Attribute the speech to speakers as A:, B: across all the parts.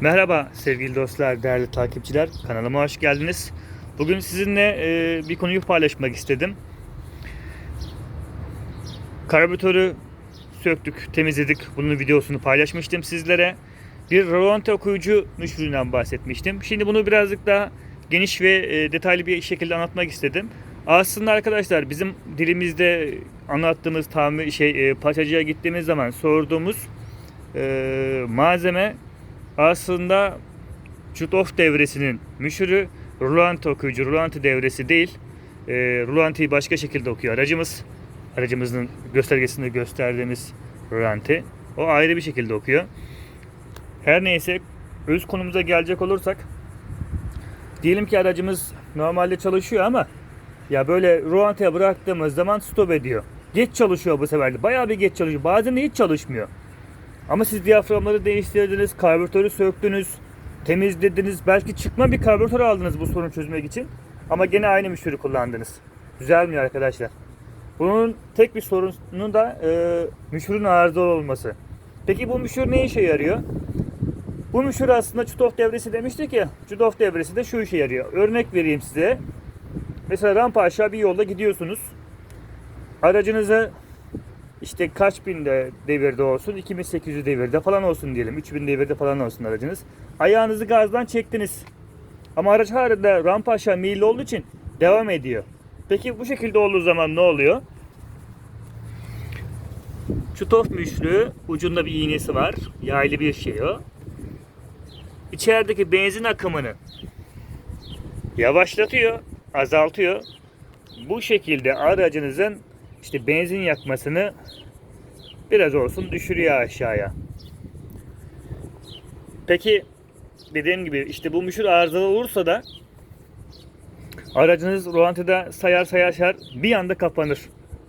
A: Merhaba sevgili dostlar, değerli takipçiler. Kanalıma hoş geldiniz. Bugün sizinle e, bir konuyu paylaşmak istedim. Karbüratörü söktük, temizledik. Bunun videosunu paylaşmıştım sizlere. Bir rölanti okuyucu müşüründen bahsetmiştim. Şimdi bunu birazcık daha geniş ve e, detaylı bir şekilde anlatmak istedim. Aslında arkadaşlar bizim dilimizde anlattığımız tamir şey e, parçacıya gittiğimiz zaman sorduğumuz e, malzeme aslında Çutof devresinin müşürü rulanti okuyucu, rulanti devresi değil. E, rulantiyi başka şekilde okuyor aracımız. Aracımızın göstergesinde gösterdiğimiz rulanti. O ayrı bir şekilde okuyor. Her neyse öz konumuza gelecek olursak diyelim ki aracımız normalde çalışıyor ama ya böyle rulantiye bıraktığımız zaman stop ediyor. Geç çalışıyor bu sefer de. Bayağı bir geç çalışıyor. Bazen de hiç çalışmıyor. Ama siz diyaframları değiştirdiniz, karbüratörü söktünüz, temizlediniz. Belki çıkma bir karbüratör aldınız bu sorunu çözmek için. Ama gene aynı müşürü kullandınız. Düzelmiyor arkadaşlar. Bunun tek bir sorunu da e, müşürün arızalı olması. Peki bu müşür ne işe yarıyor? Bu müşür aslında Çutof devresi demiştik ya. Çutof devresi de şu işe yarıyor. Örnek vereyim size. Mesela rampa aşağı bir yolda gidiyorsunuz. Aracınızı işte kaç bin de devirde olsun 2800 devirde falan olsun diyelim 3000 devirde falan olsun aracınız. Ayağınızı gazdan çektiniz. Ama araç hala rampa aşağı meyilli olduğu için devam ediyor. Peki bu şekilde olduğu zaman ne oluyor? Çutof müşlü ucunda bir iğnesi var. Yaylı bir şey o. İçerideki benzin akımını yavaşlatıyor, azaltıyor. Bu şekilde aracınızın işte benzin yakmasını biraz olsun düşürüyor aşağıya. Peki dediğim gibi işte bu müşür arızalı olursa da aracınız rolantide sayar sayar sayar bir anda kapanır.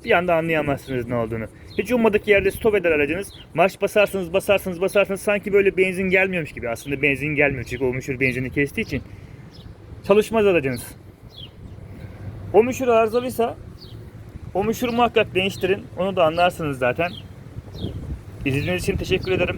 A: Bir anda anlayamazsınız ne olduğunu. Hiç ummadık yerde stop eder aracınız. Marş basarsınız basarsınız basarsınız sanki böyle benzin gelmiyormuş gibi. Aslında benzin gelmiyor çünkü o müşür benzini kestiği için. Çalışmaz aracınız. O müşür arızalıysa o müşürü muhakkak değiştirin. Onu da anlarsınız zaten. İzlediğiniz için teşekkür ederim.